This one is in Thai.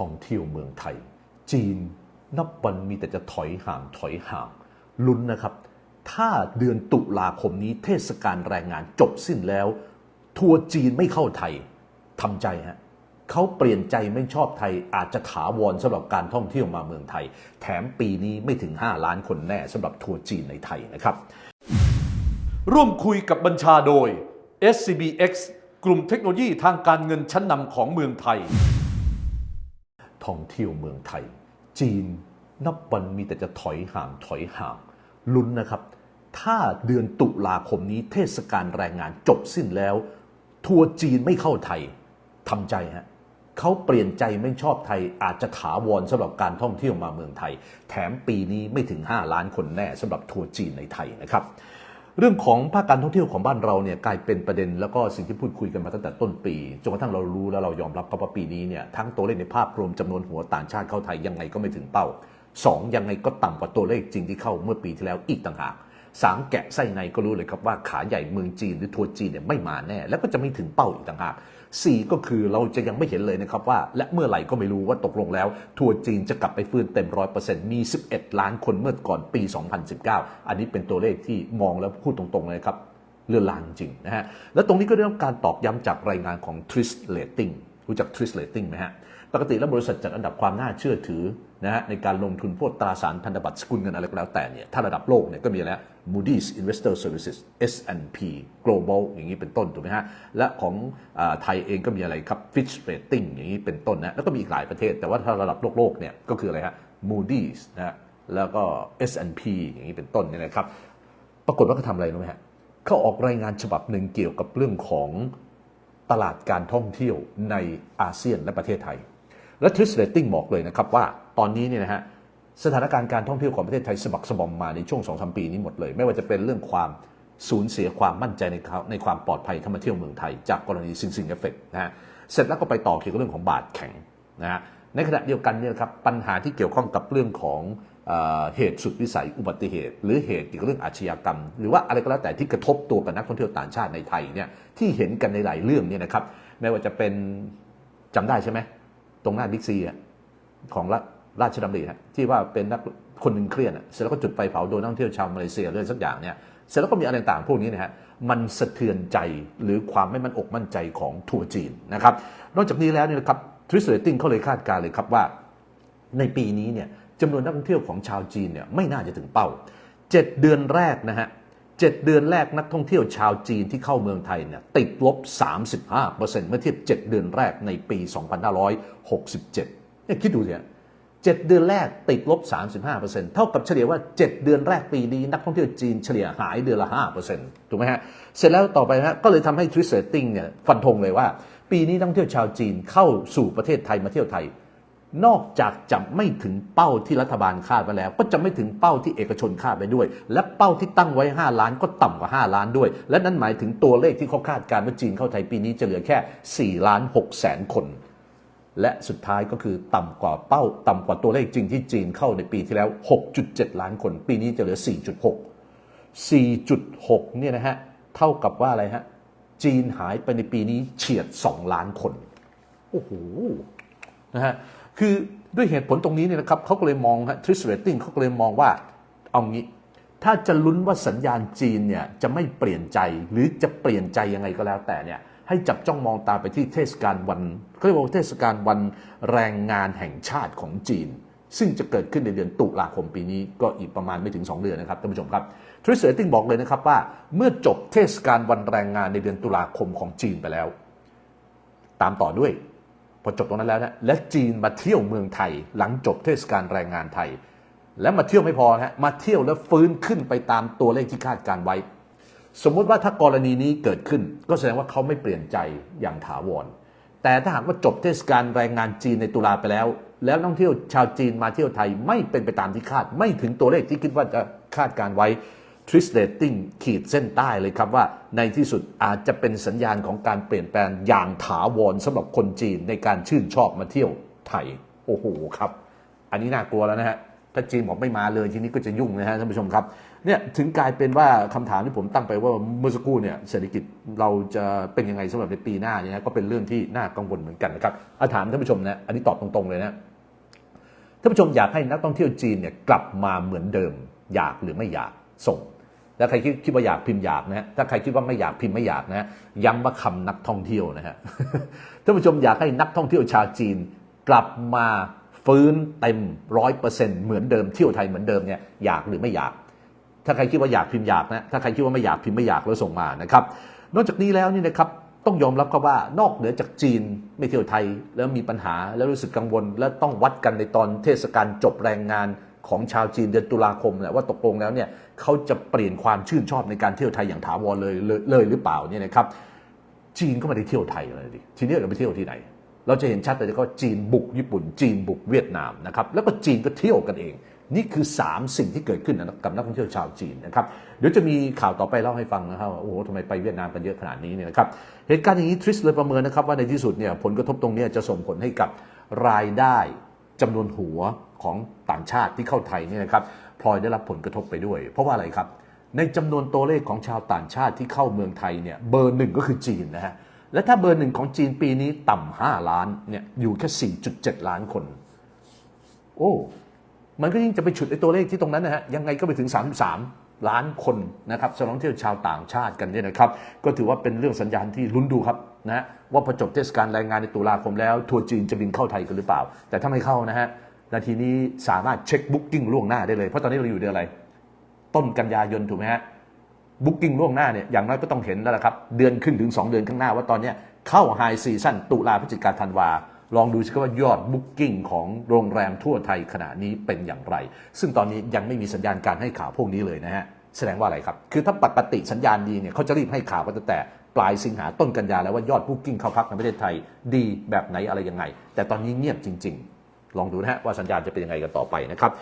ท่องเที่ยวเมืองไทย จีนนับวันมีแต่จะถอยห่างถอยห่างลุ้นนะครับ ถ้าเดือนตุลาคมนี้เทศกาลแรงงานจบสิ้นแล้ว ทัวร์จีนไม่เข้าไทยทำใจฮะเขาเปลี่ยนใจไม่ชอบไทยอาจจะถาวรสำหรับการท่องเที่ยวมาเมืองไทย แถมปีนี้ไม่ถึง 5 ล้านคนแน่สำหรับทัวร์จีนในไทยนะครับ ร่วมคุยกับบัญชาโดย SCBX กลุ่มเทคโนโลยีทางการเงินชั้นนำของเมืองไทย ท่องเที่ยวเมืองไทย จีนนับวันมีแต่จะถอยห่างถอยห่างลุ้นนะครับ ถ้าเดือนตุลาคมนี้เทศกาลแรงงานจบสิ้นแล้ว ทัวร์จีนไม่เข้าไทยทำใจฮะเขาเปลี่ยนใจไม่ชอบไทยอาจจะถาวรสำหรับการท่องเที่ยวมาเมืองไทย แถมปีนี้ไม่ถึง 5 ล้านคนแน่สำหรับทัวร์จีนในไทยนะครับ เรื่องของภาคการท่องเที่ยวของบ้านเราเนี่ยกลายเป็นประเด็นแล้วก็สิ่งที่พูดคุยกันมาตั้งแต่ต้นปีจนกระทั่งเรารู้แล้วเรายอมรับครับว่าปีนี้เนี่ยทั้งตัวเลขในภาพรวมจำนวนหัวต่างชาติเข้าไทยยังไงก็ไม่ถึงเป้าสองยังไงก็ต่ำกว่าตัวเลขจริงที่เข้าเมื่อปีที่แล้วอีกต่างหากสามแกะไส้ในก็รู้เลยครับว่าขาใหญ่เมืองจีนหรือทัวร์จีนเนี่ยไม่มาแน่ แล้วก็จะไม่ถึงเป้าอีกต่างหาก สี่ก็คือเราจะยังไม่เห็นเลยนะครับว่า และเมื่อไหร่ก็ไม่รู้ว่าตกลงแล้ว ทัวร์จีนจะกลับไปฟื้นเต็มร้อยเปอร์เซ็นต์มี 11 ล้านคนเมื่อก่อนปี 2019 อันนี้เป็นตัวเลขที่มองแล้วพูดตรงๆเลยครับเลือลางจริงนะฮะและตรงนี้ก็ได้รับการตอกย้ำจากรายงานของ Tris Rating รู้จัก Tris Rating ไหมฮะปกติแล้วบริษัทจัดอันดับความน่าเชื่อถือ นะฮะในการลงทุนพวกตราสารพันธบัตรสกุลเงินอะไรก็แล้วแต่เนี่ยถ้าระดับโลกเนี่ยก็มีแล้ว Moody's Investor Services S&P Global อย่างนี้เป็นต้นถูกไหมฮะ และของอไทยเองก็มีอะไรครับ Fitch Rating อย่างนี้เป็นต้นนะแล้วก็มีอีกหลายประเทศ แต่ว่าถ้าระดับโลกโลกเนี่ยก็คืออะไรฮะ Moody's นะฮะแล้วก็ S&P อย่างนี้เป็นต้นเนี่ยนะครับ ปรากฏว่าเขาทำอะไรรู้ไหมฮะเขาออกรายงานฉบับหนึ่งเกี่ยวกับเรื่องของตลาดการท่องเที่ยวในอาเซียนและประเทศไทย และทริสเรตติ้งบอกเลยนะครับว่าตอนนี้เนี่ยนะฮะสถานการณ์การท่องเที่ยวของประเทศไทยสบักสบอมมาในช่วง2อสปีนี้หมดเลย ไม่ว่าจะเป็นเรื่องความสูญเสียความมั่นใจในเขาในความปลอดภัยถ้ามาเที่ยวเมืองไทย จากกรณีซิงซิงเอฟเฟกนะฮะเสร็จแล้วก็ไปต่อเกี่ยวกับเรื่องของบาทแข็งนะฮะในขณะเดียวกันเนี่ยครับปัญหาที่เกี่ยวข้องกับเรื่องของเอเหตุสุดวิสัยอุบัติเหตุ หรือเหตุเกี่ยวกับเรื่องอาชญากรรม หรือว่าอะไรก็แล้วแต่ที่กระทบตัวกับนักท่องเที่ยวต่างชาติในไทยเนี่ยที่เห็นกันในหลายเรื่องเนี่ยนะครับไม่ว่าจะเป็นจำได้ใช่ไหม ตรงหน้าบิ๊กซีอะของราราชดำริฮะที่ว่าเป็นนักคนหนึ่งเครียดเสร็จแล้วก็จุดไฟเผาโดนนักท่องเที่ยวชาวมาเลเซียเรื่องสักอย่างเนี่ยเสร็จแล้วก็มีอะไรต่างพวกนี้นะฮะมันสะเทือนใจหรือความไม่มั่นอกมั่นใจของทัวร์จีนนะครับนอกจากนี้แล้วเนี่ยนะครับทริสเรตติ้งเขาเลยคาดการณ์เลยครับว่า ในปีนี้เนี่ยจำนวนนักท่องเที่ยวของชาวจีนเนี่ยไม่น่าจะถึงเป้า 7 เดือนแรกนะฮะ เเดือนแรกนักท่องเที่ยวชาวจีนที่เข้าเมืองไทยเนี่ยติดลบ 35%เมื่อเทียบ 7 เดือนแรกในปี 2567เนี่ยคิดดูสิฮะ7เดือนแรกติดลบ 35%เท่ากับเฉลี่ยว่า 7 เดือนแรกปีนี้นักท่องเที่ยวจีนเฉลี่ยหายเดือนละ 5%ถูกไหมฮะ เสร็จแล้วต่อไปฮะก็เลยทำให้ทริสเซตติ้งเนี่ยฟันธงเลยว่า ปีนี้นักท่องเที่ยวชาวจีนเข้าสู่ประเทศไทยมาเที่ยวไทย นอกจากจะไม่ถึงเป้าที่รัฐบาลคาดไว้แล้ว ก็จะไม่ถึงเป้าที่เอกชนคาดไว้ด้วย และเป้าที่ตั้งไว้ 5 ล้านก็ต่ำกว่า 5 ล้านด้วย และนั่นหมายถึงตัวเลขที่เขาคาดการณ์ว่าจีนเข้าไทยปีนี้จะเหลือแค่ 4 ล้าน6แสนคน และสุดท้ายก็คือต่ำกว่าเป้า ต่ำกว่าตัวเลขจริงที่จีนเข้าในปีที่แล้ว 6.7 ล้านคน ปีนี้จะเหลือ 4.6 4.6 เนี่ยนะฮะเท่ากับว่าอะไรฮะจีนหายไปในปีนี้เฉียด 2 ล้านคนโอ้โหนะฮะ คือด้วยเหตุผลตรงนี้เนี่ยนะครับเขาก็เลยมองฮะทริสเรตติ้งเขาก็เลยมองว่าเอางี้ ถ้าจะลุ้นว่าสัญญาณจีนเนี่ยจะไม่เปลี่ยนใจหรือจะเปลี่ยนใจยังไงก็แล้วแต่เนี่ยให้จับจ้องมองตาไปที่เทศกาลวันเขาเรียกว่าเทศกาลวันแรงงานแห่งชาติของจีน ซึ่งจะเกิดขึ้นในเดือนตุลาคมปีนี้ก็อีกประมาณไม่ถึง 2 เดือนนะครับท่านผู้ชมครับทริสเรตติ้งบอกเลยนะครับว่าเมื่อจบเทศกาลวันแรงงานในเดือนตุลาคมของจีนไปแล้ว ตามต่อด้วย พอจบตรงนั้นแล้วนะและจีนมาเที่ยวเมืองไทย หลังจบเทศกาลแรงงานไทย และมาเที่ยวไม่พอนะฮะมาเที่ยวแล้วฟื้นขึ้นไปตามตัวเลขที่คาดการไว้ สมมุติว่าถ้ากรณีนี้เกิดขึ้น ก็แสดงว่าเขาไม่เปลี่ยนใจอย่างถาวรแต่ถ้าหากว่าจบเทศกาลแรงงานจีนในตุลาไปแล้ว แล้วนักท่องเที่ยวชาวจีนมาเที่ยวไทยไม่เป็นไปตามที่คาด ไม่ถึงตัวเลขที่คิดว่าจะคาดการไว้ ทริสเ a ตติ้งขีดเส้นใต้เลยครับว่าในที่สุดอาจจะเป็นสัญญาณของการเปลี่ยนแปลงอย่างถาวรสำหรับคนจีนในการชื่นชอบมาเที่ยวไทย โอ้โหครับ อันนี้น่ากลัวแล้วนะฮะถ้าจีนบอกไม่มาเลยทีนี้ก็จะยุ่งนะฮะท่านผู้ชมครับเนี่ยถึงกลายเป็นว่าคำถามที่ผมตั้งไปว่าเมื่อสักครู่เนี่ยเศรษฐกิจเราจะเป็นยังไงสำหรับในปีหน้าเนี่ยนะก็เป็นเรื่องที่น่ากังวลเหมือนกันนะครับอาถามท่านผู้ชมนะอันนี้ตอบตรงๆเลยนะท่านผู้ชมอยากให้นักท่องเที่ยวจีนเนี่ยกลับมาเหมือนเดิม อยากหรือไม่อยากส่ง แล้วใครคิดคิดว่าอยากพิมพ์อยากนะฮะถ้าใครคิดว่าไม่อยากพิมพ์ไม่อยากนะฮะย้ำว่าคำนักท่องเที่ยวนะฮะท่านผู้ชมอยากให้นักท่องเที่ยวชาวจีน กลับมาฟื้นเต็มร้อยเปอร์เซ็นต์เหมือนเดิมเที่ยวไทยเหมือนเดิมเนี่ยอยากหรือไม่อยาก ถ้าใครคิดว่าอยากพิมพ์อยากนะถ้าใครคิดว่าไม่อยากพิมพ์ไม่อยากแล้วส่งมานะครับนอกจากนี้แล้วนี่นะครับต้องยอมรับครับว่านอกเหนือจากจีนไม่เที่ยวไทย แล้วมีปัญหาแล้วรู้สึกกังวล และต้องวัดกันในตอนเทศกาลจบแรงงาน ของชาวจีนเดือนตุลาคมแหละว่าตกลงแล้วเนี่ยเขาจะเปลี่ยนความชื่นชอบในการเที่ยวไทยอย่างถาวรเลยเลยเลยหรือเปล่าเนี่ยนะครับจีนก็ไม่ได้เที่ยวไทยเลยดิทีนี้เราไปเที่ยวที่ไหน เราจะเห็นชัดเลยก็จีนบุกญี่ปุ่น จีนบุกเวียดนามนะครับแล้วก็จีนก็เที่ยวกันเอง นี่คือ 3 สิ่งที่เกิดขึ้นนะกับนักท่องเที่ยวชาวจีนนะครับเดี๋ยวจะมีข่าวต่อไปเล่าให้ฟังนะครับว่าโอ้โหทำไมไปเวียดนามกันเยอะขนาดนี้เนี่ยนะครับเหตุการณ์อย่างนี้ทริสเลยประเมินนะครับว่าในที่สุดเนี่ยผลกระทบตรงนี้จะส่งผลให้กับรายได้จำนวนหัวของ ต่างชาติที่เข้าไทยเนี่ยนะครับพลอยได้รับผลกระทบไปด้วย เพราะว่าอะไรครับ ในจำนวนตัวเลขของชาวต่างชาติที่เข้าเมืองไทยเนี่ยเบอร์หนึ่งก็คือจีนนะฮะและถ้าเบอร์หนึ่งของจีนปีนี้ต่ำห้าล้านเนี่ยอยู่แค่ 4.7 ล้านคน โอ้มันก็ยิ่งจะไปฉุดไอ้ตัวเลขที่ตรงนั้นนะฮะยังไงก็ไปถึง 33 ล้านคนนะครับสำหรับเที่ยวชาวต่างชาติกันเนี่ยนะครับ ก็ถือว่าเป็นเรื่องสัญญาณที่ลุ้นดูครับนะฮะว่าพอจบเทศกาลแรงงานในตุลาคมแล้ว ทัวร์จีนจะบินเข้าไทยกันหรือเปล่า แต่ถ้าไม่เข้านะฮะ นาทีนี้สามารถเช็คบุ๊กิ้งล่วงหน้าได้เลย เพราะตอนนี้เราอยู่เดือนอะไร ต้นกันยายนถูกไหมฮะบุ๊กิ้งล่วงหน้าเนี่ยอย่างน้อยก็ต้องเห็นแล้วละครับ เดือนขึ้นถึง 2 เดือนข้างหน้าว่าตอนนี้เข้าไฮซีซั่นตุลาพฤศจิกาธันวาลองดูสิครับว่ายอดบุ๊กิ้งของโรงแรมทั่วไทยขณะนี้เป็นอย่างไร ซึ่งตอนนี้ยังไม่มีสัญญาณการให้ข่าวพวกนี้เลยนะฮะแสดงว่าอะไรครับ คือถ้าปกติสัญญาณดีเนี่ยเขาจะรีบให้ข่าวกันตั้งแต่ปลายสิงหาต้นกันยาแล้วว่ายอดบุ๊กิ้งเข้าพักในประเทศไทยดีแบบไหนอะไรยังไง แต่ตอนนี้เงียบจริง ๆ ลองดูนะฮะว่าสัญญาณจะเป็นยังไงกันต่อไปนะครับ